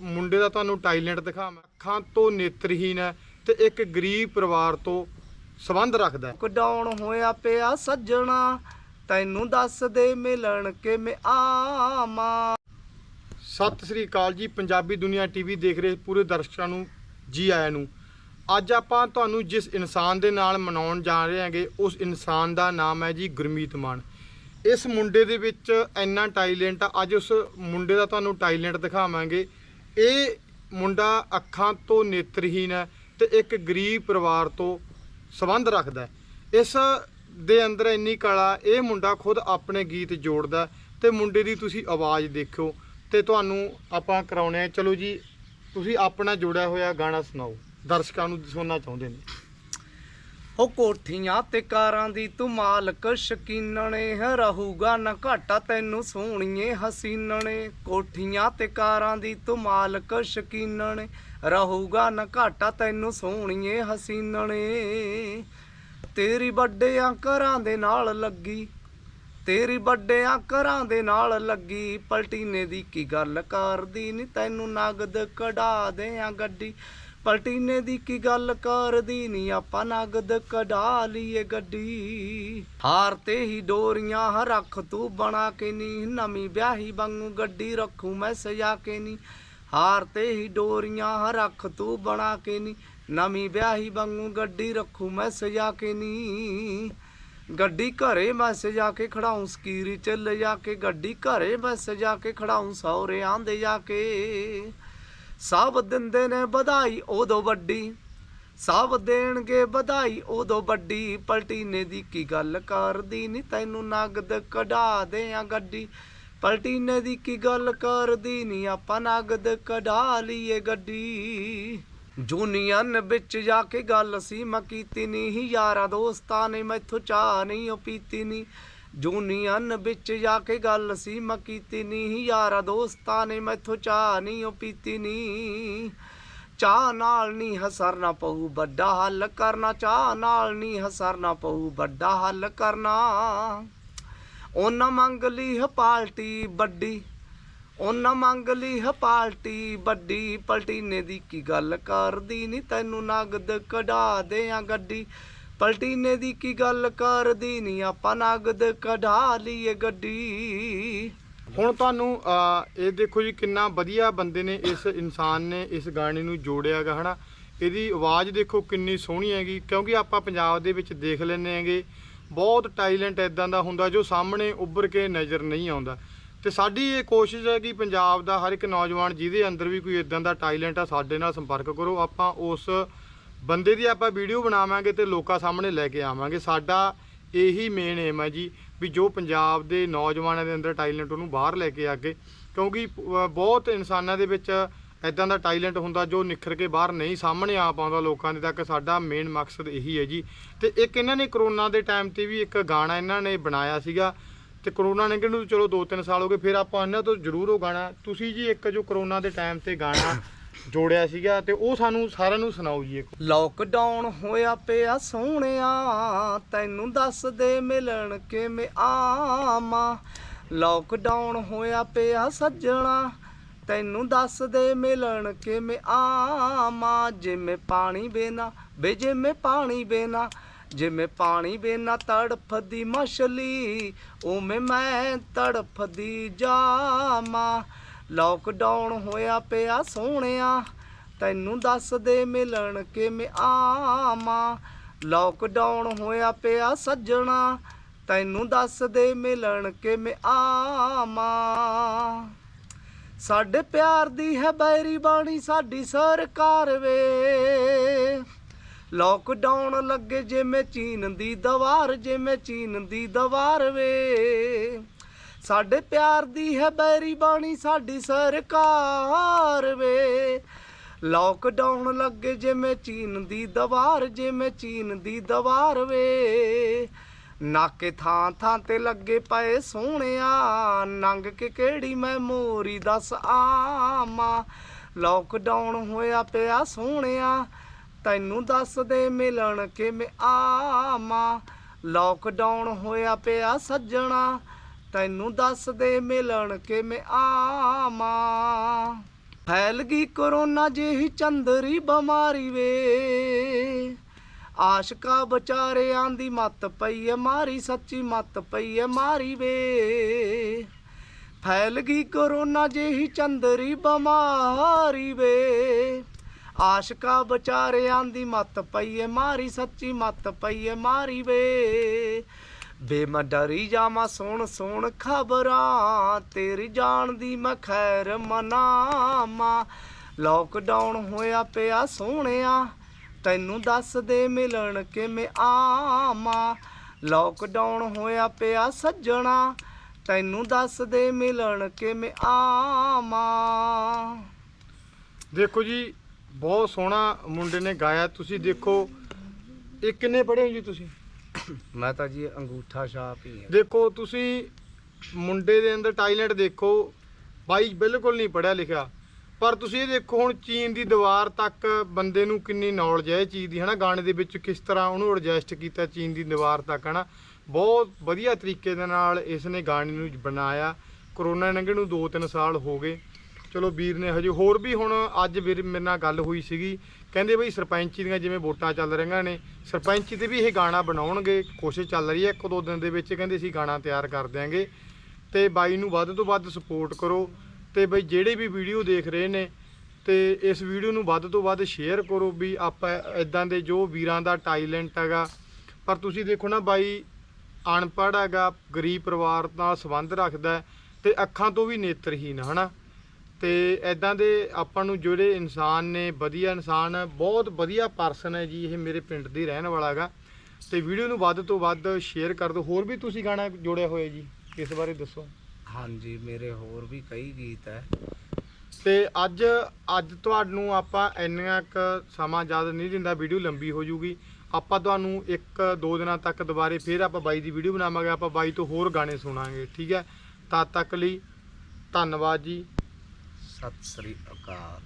ਮੁੰਡੇ ਦਾ ਤੁਹਾਨੂੰ ਟੈਲੈਂਟ ਦਿਖਾਵਾਂ। ਅੱਖਾਂ ਤੋਂ ਨੇਤਰਹੀਨ ਹੈ ਤੇ ਇੱਕ ਗਰੀਬ ਪਰਿਵਾਰ ਤੋਂ ਸੰਬੰਧ ਰੱਖਦਾ ਹੈ। ਕਡਾਉਣ ਹੋਇਆ ਪਿਆ ਸੱਜਣਾ ਤੈਨੂੰ ਦੱਸ ਦੇ ਮਿਲਣ ਕੇ ਮੈਂ ਆਵਾਂ? ਸਤਿ ਸ੍ਰੀ ਅਕਾਲ ਜੀ ਪੰਜਾਬੀ ਦੁਨੀਆ ਟੀਵੀ ਦੇਖ ਰਹੇ ਪੂਰੇ ਦਰਸ਼ਕਾਂ ਨੂੰ ਜੀ ਆਇਆਂ ਨੂੰ। ਅੱਜ ਆਪਾਂ ਤੁਹਾਨੂੰ ਜਿਸ ਇਨਸਾਨ ਦੇ ਨਾਲ ਮਨਾਉਣ ਜਾ ਰਹੇ ਹਾਂਗੇ ਉਸ ਇਨਸਾਨ ਦਾ ਨਾਮ ਹੈ ਜੀ ਗੁਰਮੀਤ ਮਾਨ। ਇਸ ਮੁੰਡੇ ਦੇ ਵਿੱਚ ਇੰਨਾ ਟੈਲੈਂਟ ਆ ਅੱਜ ਉਸ ਮੁੰਡੇ ਦਾ ਤੁਹਾਨੂੰ ਟੈਲੈਂਟ ਦਿਖਾਵਾਂਗੇ। ਇਹ ਮੁੰਡਾ ਅੱਖਾਂ ਤੋਂ ਨੇਤਰਹੀਨ ਹੈ ਤੇ ਇੱਕ ਗਰੀਬ ਪਰਿਵਾਰ ਤੋਂ ਸੰਬੰਧ ਰੱਖਦਾ ਇਸ ਦੇ ਅੰਦਰ ਇੰਨੀ ਕਲਾ, ਇਹ ਮੁੰਡਾ ਖੁਦ ਆਪਣੇ ਗੀਤ ਜੋੜਦਾ ਤੇ ਮੁੰਡੇ ਦੀ ਤੁਸੀਂ ਆਵਾਜ਼ ਦੇਖਿਓ ਤੇ ਤੁਹਾਨੂੰ ਆਪਾਂ ਕਰਾਉਣੇ ਆ। ਚਲੋ ਜੀ, ਤੁਸੀਂ ਆਪਣਾ ਜੋੜਿਆ ਹੋਇਆ ਗਾਣਾ ਸੁਣਾਓ। ਦਰਸ਼ਕਾਂ ਨੂੰ ਸੁਣਨਾ ਚਾਹੁੰਦੇ ਨੇ। ਹੋ ਕੋਠੀਆਂ ਤੇ ਕਾਰਾਂ ਦੀ ਤੂੰ ਮਾਲਕ ਸ਼ਕੀਨਣੇ, ਹੈ, ਰਹੂਗਾ ਨਾ ਘਾਟਾ ਤੈਨੂੰ ਸੋਹਣੀਏ ਹਸੀਨਣੇ। ਕੋਠੀਆਂ ਤੇ ਕਾਰਾਂ ਦੀ ਤੂੰ ਮਾਲਕ ਸ਼ਕੀਨਣੇ, ਰਹੂਗਾ ਨਾ ਘਾਟਾ ਤੈਨੂੰ ਸੋਹਣੀਏ ਹਸੀਨਣੇ। ਤੇਰੀ ਵੱਡਿਆਂ ਘਰਾਂ ਦੇ ਨਾਲ ਲੱਗੀ, ਤੇਰੀ ਵੱਡਿਆਂ ਘਰਾਂ ਦੇ ਨਾਲ ਲੱਗੀ। ਪਲਟੀਨੇ ਦੀ ਕੀ ਗੱਲ ਕਰਦੀ ਨੀ, ਤੈਨੂੰ ਨਗਦ ਕਢਾ ਦਿਆਂ ਗੱਡੀ। ਪਲਟੀਨੇ ਦੀ ਕੀ ਗੱਲ ਕਰਦੀ ਨੀ? ਆਪਾਂ ਨਗਦ ਕਢਾ ਲਈਏ ਗੱਡੀ। ਹਾਰ ਤੇ ਹੀ ਡੋਰੀਆਂ ਰੱਖ, ਤੂੰ ਬਣਾ ਕੇ ਨੀ। ਨਵੀਂ ਵਿਆਹੀ ਵਾਂਗੂ ਗੱਡੀ ਰੱਖੂ, ਮੈਂ ਸਜਾ ਕੇ ਨੀ। ਹਾਰ ਤੇ ਹੀ ਡੋਰੀਆਂ ਰੱਖ, ਤੂੰ ਬਣਾ ਕੇ ਨੀ। ਨਵੀਂ ਵਿਆਹੀ ਵਾਂਗੂ ਗੱਡੀ ਰੱਖੂ, ਮੈਂ ਸਜਾ ਕੇ ਨੀ। ਗੱਡੀ ਘਰੇ ਮੈਂ ਸਜਾ ਕੇ ਖੜਾਉਂ, ਸਕੀਰੀ ਚੱਲ ਜਾ ਕੇ। ਗੱਡੀ ਘਰੇ ਮੈਂ ਸਜਾ ਕੇ ਖੜਾਉਂ ਸੌਰੇ ਆਂਦੇ ਜਾ ਕੇ। ਸਭ ਦਿੰਦੇ ਨੇ ਵਧਾਈ ਉਦੋਂ ਵੱਡੀ ਸਭ ਦੇਣਗੇ ਵਧਾਈ ਉਦੋਂ ਵੱਡੀ। ਪਲਟੀਨੇ ਦੀ ਕੀ ਗੱਲ ਕਰਦੀ ਨੀ, ਤੈਨੂੰ ਨਗਦ ਕਢਾ ਦਿਆਂ ਗੱਡੀ। ਪਲਟੀਨੇ ਦੀ ਕੀ ਗੱਲ ਕਰਦੀ ਨੀ, ਆਪਾਂ ਨਗਦ ਕਢਾ ਲਈਏ ਗੱਡੀ। ਜੂਨੀਅਨ ਵਿੱਚ ਜਾ ਕੇ ਗੱਲ ਸੀ, ਮੈਂ ਕੀਤੀ ਨਹੀਂ ਯਾਰਾਂ ਦੋਸਤਾਂ ਨੇ ਮੈਥੋਂ ਚਾਹ ਨਹੀਂ, ਉਹ ਪੀਤੀ ਨਹੀਂ ਜੂਨੀਅਨ ਵਿੱਚ ਜਾ ਕੇ ਗੱਲ ਸੀ, ਮੈਂ ਕੀਤੀ ਨਹੀਂ ਯਾਰਾਂ ਦੋਸਤਾਂ ਨੇ ਮੈਥੋਂ ਚਾਹ ਨਹੀਂ ਉਹ ਪੀਤੀ ਨਹੀਂ ਚਾਹ ਨਾਲ ਨਹੀਂ ਹਸਰਨਾ ਪਊ, ਵੱਡਾ ਹੱਲ ਕਰਨਾ। ਚਾਹ ਨਾਲ ਨਹੀਂ ਹਸਰਨਾ ਪਊ, ਵੱਡਾ ਹੱਲ ਕਰਨਾ। ਉਹਨਾਂ ਮੰਗ ਲਈ ਹ ਪਾਲਟੀ ਵੱਡੀ, ਉਹਨਾਂ ਮੰਗ ਲਈ ਹ ਪਾਲਟੀ ਵੱਡੀ। ਪਲਟੀਨੇ ਦੀ ਕੀ ਗੱਲ ਕਰਦੀ ਨੀ, ਤੈਨੂੰ ਨਗਦ ਕਢਾ ਦਿਆਂ ਗੱਡੀ। ਪਲਟੀਨੇ ਦੀ ਕੀ ਗੱਲ ਕਰਦੀ ਨਹੀਂ ਆਪਾਂ ਨਗਦ ਕਢਾ ਲਈਏ ਗੱਡੀ। ਹੁਣ ਤੁਹਾਨੂੰ ਅਹ, ਇਹ ਦੇਖੋ ਜੀ ਕਿੰਨਾ ਵਧੀਆ ਬੰਦੇ ਨੇ ਇਸ ਇਨਸਾਨ ਨੇ ਇਸ ਗਾਣੇ ਨੂੰ ਜੋੜਿਆਗਾ ਹਨਾ? ਇਹਦੀ ਆਵਾਜ਼ ਦੇਖੋ ਕਿੰਨੀ ਸੋਹਣੀ ਹੈਗੀ ਕਿਉਂਕਿ ਆਪਾਂ ਪੰਜਾਬ ਦੇ ਵਿੱਚ ਦੇਖ ਲੈਂਦੇ ਹੈਗੇ ਬਹੁਤ ਟੈਲੈਂਟ ਇਦਾਂ ਦਾ ਹੁੰਦਾ ਜੋ ਸਾਹਮਣੇ ਉੱਭਰ ਕੇ ਨਜ਼ਰ ਨਹੀਂ ਆਉਂਦਾ। ਤੇ ਸਾਡੀ ਇਹ ਕੋਸ਼ਿਸ਼ ਹੈ ਕਿ ਪੰਜਾਬ ਦਾ ਹਰ ਇੱਕ ਨੌਜਵਾਨ ਜਿਹਦੇ ਅੰਦਰ ਵੀ ਕੋਈ ਇਦਾਂ ਦਾ ਟੈਲੈਂਟ ਆ ਸਾਡੇ ਨਾਲ ਸੰਪਰਕ ਕਰੋ। ਆਪਾਂ ਉਸ ਬੰਦੇ ਦੀ ਆਪਾਂ ਵੀਡੀਓ ਬਣਾਵਾਂਗੇ ਤੇ ਲੋਕਾਂ ਸਾਹਮਣੇ ਲੈ ਕੇ ਆਵਾਂਗੇ। ਸਾਡਾ ਇਹੀ ਮੇਨ ਏਮ ਹੈ ਜੀ ਵੀ ਜੋ ਪੰਜਾਬ ਦੇ ਨੌਜਵਾਨਾਂ ਦੇ ਅੰਦਰ ਟੈਲੈਂਟ ਉਹਨੂੰ ਬਾਹਰ ਲੈ ਕੇ ਆਗੇ ਕਿਉਂਕਿ ਬਹੁਤ ਇਨਸਾਨਾਂ ਦੇ ਵਿੱਚ ਇਦਾਂ ਦਾ ਟੈਲੈਂਟ ਹੁੰਦਾ ਜੋ ਨਿਖਰ ਕੇ ਬਾਹਰ ਨਹੀਂ ਸਾਹਮਣੇ ਆ ਪਾਉਂਦਾ ਲੋਕਾਂ ਦੇ ਤੱਕ। ਸਾਡਾ ਮੇਨ ਮਕਸਦ ਇਹੀ ਹੈ ਜੀ। ਤੇ ਇੱਕ ਇਹਨਾਂ ਨੇ ਕਰੋਨਾ ਦੇ ਟਾਈਮ ਤੇ ਵੀ ਇੱਕ ਗਾਣਾ ਇਹਨਾਂ ਨੇ ਬਣਾਇਆ ਸੀਗਾ ਤੇ ਕਰੋਨਾ ਨੇ ਕਿਹਨੂੰ ਚਲੋ 2-3 ਸਾਲ ਹੋ ਗਏ, ਫਿਰ ਆਪਾਂ ਇਹਨਾਂ ਤੋਂ ਜ਼ਰੂਰ ਉਹ ਗਾਣਾ। ਤੁਸੀਂ ਜੀ ਇੱਕ ਜੋ ਕਰੋਨਾ ਦੇ ਟਾਈਮ ਤੇ ਗਾਣਾ ਜੋੜਿਆ ਸੀਗਾ ਤੇ ਉਹ ਸਾਨੂੰ ਸਾਰਿਆਂ ਨੂੰ ਸੁਣਾਓ ਜੀ ਇੱਕ। ਲੋਕਡਾਊਨ ਹੋਇਆ ਪਿਆ ਸੋਹਣਿਆ, ਤੈਨੂੰ ਦੱਸਦੇ ਮਿਲਣ ਕਿਵੇਂ ਆਵਾਂ? ਲੋਕਡਾਊਨ ਹੋਇਆ ਪਿਆ ਸੱਜਣਾ, ਤੈਨੂੰ ਦੱਸ ਦੇ ਮਿਲਣ ਕਿਵੇਂ ਆਵਾਂ? ਜਿਵੇਂ ਪਾਣੀ ਬੇਨਾ ਵੇ ਜਿਵੇਂ ਪਾਣੀ ਬੇਨਾ ਜਿਵੇਂ ਪਾਣੀ ਬੇਨਾ ਤੜਫਦੀ ਮਛਲੀ, ਉਵੇਂ ਮੈਂ ਤੜਫਦੀ ਜਾਵਾਂ। ਲੋਕਡਾਊਨ ਹੋਇਆ ਪਿਆ ਸੋਹਣਿਆ, ਤੈਨੂੰ ਦੱਸ ਦੇ ਮਿਲਣ ਕਿਵੇਂ ਆਵਾਂ? ਲੋਕਡਾਊਨ ਹੋਇਆ ਪਿਆ ਸੱਜਣਾ, ਤੈਨੂੰ ਦੱਸ ਦੇ ਮਿਲਣ ਕਿਵੇਂ ਆਵਾਂ? ਸਾਡੇ ਪਿਆਰ ਦੀ ਹੈ ਬੈਰੀ ਬਾਣੀ ਸਾਡੀ ਸਰਕਾਰ ਵੇ। ਲੋਕਡਾਊਨ ਲੱਗੇ ਜਿਵੇਂ ਚੀਨ ਦੀ ਦੀਵਾਰ, ਜਿਵੇਂ ਚੀਨ ਦੀ ਦਵਾਰ ਵੇ। ਸਾਡੇ ਪਿਆਰ ਦੀ ਹੈ ਬੈਰੀ ਬਾਣੀ ਸਾਡੀ ਸਰਕਾਰ ਵੇ। ਲੋਕਡਾਊਨ ਲੱਗੇ ਜਿਵੇਂ ਚੀਨ ਦੀ ਦੀਵਾਰ, ਜਿਵੇਂ ਚੀਨ ਦੀ ਦੀਵਾਰ ਵੇ। ਨਾਕੇ ਥਾਂ ਥਾਂ ਤੇ ਲੱਗੇ ਪਏ ਸੋਹਣਿਆ, ਨੰਗ ਕੇ ਕਿਹੜੀ ਮੈਂ ਮੋਰੀ ਦੱਸ ਆਮਾ ਲੋਕਡਾਊਨ ਹੋਇਆ ਪਿਆ ਸੋਹਣਿਆ, ਤੈਨੂੰ ਦੱਸਦੇ ਮਿਲਣ ਕਿਵੇਂ ਆਮਾ ਲੋਕਡਾਊਨ ਹੋਇਆ ਪਿਆ ਸੱਜਣਾ ਤੈਨੂੰ ਦੱਸ ਦੇ ਮਿਲਣ ਕੇ ਮੈਂ ਆਵਾਂ। ਫੈਲ ਗਈ ਕਰੋਨਾ ਜਿਹੀ ਚੰਦਰੀ ਬਿਮਾਰੀ ਵੇ। ਆਸ਼ਕਾ ਵਿਚਾਰਿਆਂ ਦੀ ਮੱਤ ਪਈ ਐ, ਮਾਰੀ ਸੱਚੀ ਮੱਤ ਪਈ ਐ, ਮਾਰੀ ਵੇ। ਫੈਲ ਗਈ ਕਰੋਨਾ ਜਿਹੀ ਚੰਦਰੀ ਬਿਮਾਰੀ ਵੇ। ਆਸ਼ਕਾ ਵਿਚਾਰਿਆਂ ਦੀ ਮੱਤ ਪਈ ਐ, ਮਾਰੀ ਸੱਚੀ ਮੱਤ ਪਈ ਐ, ਮਾਰੀ ਵੇ। ਬੇਮਾ ਡਰੀ ਜਾਵਾਂ ਸੁਣ ਸੁਣ ਖਬਰਾਂ, ਤੇਰੀ ਜਾਣ ਦੀ ਮੈਂ ਖੈਰ ਮਨਾਵਾਂ। ਲੋਕਡਾਊਨ ਹੋਇਆ ਪਿਆ ਸੋਹਣਿਆ, ਤੈਨੂੰ ਦੱਸ ਦੇ ਮਿਲਣ ਕਿਵੇਂ ਆਵਾਂ। ਲੋਕਡਾਊਨ ਹੋਇਆ ਪਿਆ ਸੱਜਣਾ, ਤੈਨੂੰ ਦੱਸ ਦੇ ਮਿਲਣ ਕਿਵੇਂ ਆਵਾਂ। ਦੇਖੋ ਜੀ, ਬਹੁਤ ਸੋਹਣਾ ਮੁੰਡੇ ਨੇ ਗਾਇਆ, ਤੁਸੀਂ ਦੇਖੋ ਇਹ ਕਿੰਨੇ ਪੜ੍ਹੇ ਹੋ ਜੀ ਤੁਸੀਂ? ਮੈਂ ਤਾਂ ਜੀ ਅੰਗੂਠਾ ਛਾਪ ਹੀ ਹਾਂ ਦੇਖੋ, ਤੁਸੀਂ ਮੁੰਡੇ ਦੇ ਅੰਦਰ ਟੈਲੈਂਟ ਦੇਖੋ, ਬਾਈ ਬਿਲਕੁਲ ਨਹੀਂ ਪੜਿਆ ਲਿਖਿਆ। ਪਰ ਤੁਸੀਂ ਇਹ ਦੇਖੋ, ਹੁਣ ਚੀਨ ਦੀ ਦੀਵਾਰ ਤੱਕ ਬੰਦੇ ਨੂੰ ਕਿੰਨੀ ਨੌਲੇਜ ਹੈ ਇਹ ਚੀਜ਼ ਦੀ, ਹਨਾ? ਗਾਣੇ ਦੇ ਵਿੱਚ ਕਿਸ ਤਰ੍ਹਾਂ ਉਹਨੂੰ ਐਡਜਸਟ ਕੀਤਾ ਚੀਨ ਦੀ ਦੀਵਾਰ ਤੱਕ, ਹਨਾ? ਬਹੁਤ ਵਧੀਆ ਤਰੀਕੇ ਦੇ ਨਾਲ ਇਸ ਨੇ ਗਾਣੇ ਨੂੰ ਬਣਾਇਆ। ਕਰੋਨਾ ਲੰਘਣ ਨੂੰ 2-3 ਸਾਲ ਹੋ ਗਏ। ਚਲੋ ਵੀਰ ਨੇ ਹਜੇ ਹੋਰ ਵੀ ਹੁਣ ਅੱਜ ਵੀਰ ਮੇਰੇ ਨਾਲ ਗੱਲ ਹੋਈ ਸੀਗੀ। ਕਹਿੰਦੇ ਬਈ ਸਰਪੰਚੀ ਦੀਆਂ ਜਿਵੇਂ ਵੋਟਾਂ ਚੱਲ ਰਹੀਆਂ ਨੇ, ਸਰਪੰਚੀ ਤੇ ਵੀ ਇਹ ਗਾਣਾ ਬਣਾਉਣਗੇ, ਕੋਸ਼ਿਸ਼ ਚੱਲ ਰਹੀ ਹੈ, ਇੱਕ ਦੋ ਦਿਨ ਦੇ ਵਿੱਚ ਕਹਿੰਦੇ ਅਸੀਂ ਗਾਣਾ ਤਿਆਰ ਕਰ ਦਿਆਂਗੇ। ਤੇ ਬਾਈ ਨੂੰ ਵੱਧ ਤੋਂ ਵੱਧ ਸਪੋਰਟ ਕਰੋ ਤੇ ਬਈ ਜਿਹੜੇ ਵੀ ਵੀਡੀਓ ਦੇਖ ਰਹੇ ਨੇ ਤੇ ਇਸ ਵੀਡੀਓ ਨੂੰ ਵੱਧ ਤੋਂ ਵੱਧ ਸ਼ੇਅਰ ਕਰੋ ਵੀ ਆਪਾਂ ਇਦਾਂ ਦੇ ਜੋ ਵੀਰਾਂ ਦਾ ਟੈਲੈਂਟ ਹੈਗਾ। ਪਰ ਤੁਸੀਂ ਦੇਖੋ ਨਾ ਬਾਈ, ਅਨਪੜ੍ਹ ਹੈਗਾ, ਗਰੀਬ ਪਰਿਵਾਰ ਨਾਲ ਸੰਬੰਧ ਰੱਖਦਾ ਹੈ ਤੇ ਅੱਖਾਂ ਤੋਂ ਵੀ ਨੇਤਰਹੀਨ ਹਨਾ? ਤੇ ਐਦਾਂ ਦੇ ਆਪਾਂ ਨੂੰ ਜਿਹੜੇ ਇਨਸਾਨ ਨੇ ਵਧੀਆ ਇਨਸਾਨ ਬਹੁਤ ਵਧੀਆ ਪਰਸਨ ਹੈ ਜੀ ਇਹ ਮੇਰੇ ਪਿੰਡ ਦੇ ਰਹਿਣ ਵਾਲਾ ਹੈਗਾ। ਤੇ ਵੀਡੀਓ ਨੂੰ ਵੱਧ ਤੋਂ ਵੱਧ ਸ਼ੇਅਰ ਕਰ ਦਿਓ। ਹੋਰ ਵੀ ਤੁਸੀਂ ਗਾਣਾ ਜੋੜਿਆ ਹੋਇਆ ਜੀ ਇਸ ਬਾਰੇ ਦੱਸੋ। ਹਾਂਜੀ ਮੇਰੇ ਹੋਰ ਵੀ ਕਈ ਗੀਤ ਹੈ। ਤੇ ਅੱਜ ਅੱਜ ਤੁਹਾਨੂੰ ਆਪਾਂ ਇੰਨਾ ਕੁ ਸਮਾਂ ਜ਼ਿਆਦਾ ਨਹੀਂ ਦਿੰਦਾ ਵੀਡੀਓ ਲੰਬੀ ਹੋ ਜੂਗੀ। ਆਪਾਂ ਤੁਹਾਨੂੰ ਇੱਕ ਦੋ ਦਿਨਾਂ ਤੱਕ ਦੁਬਾਰੇ ਫੇਰ ਆਪਾਂ ਬਾਈ ਦੀ ਵੀਡੀਓ ਬਣਾਵਾਂਗੇ ਆਪਾਂ ਬਾਈ ਤੋਂ ਹੋਰ ਗਾਣੇ ਸੁਣਾਂਗੇ ਠੀਕ ਹੈ? ਤਦ ਤੱਕ ਲਈ ਧੰਨਵਾਦ ਜੀ। ਸਤਿ ਸ੍ਰੀ ਅਕਾਲ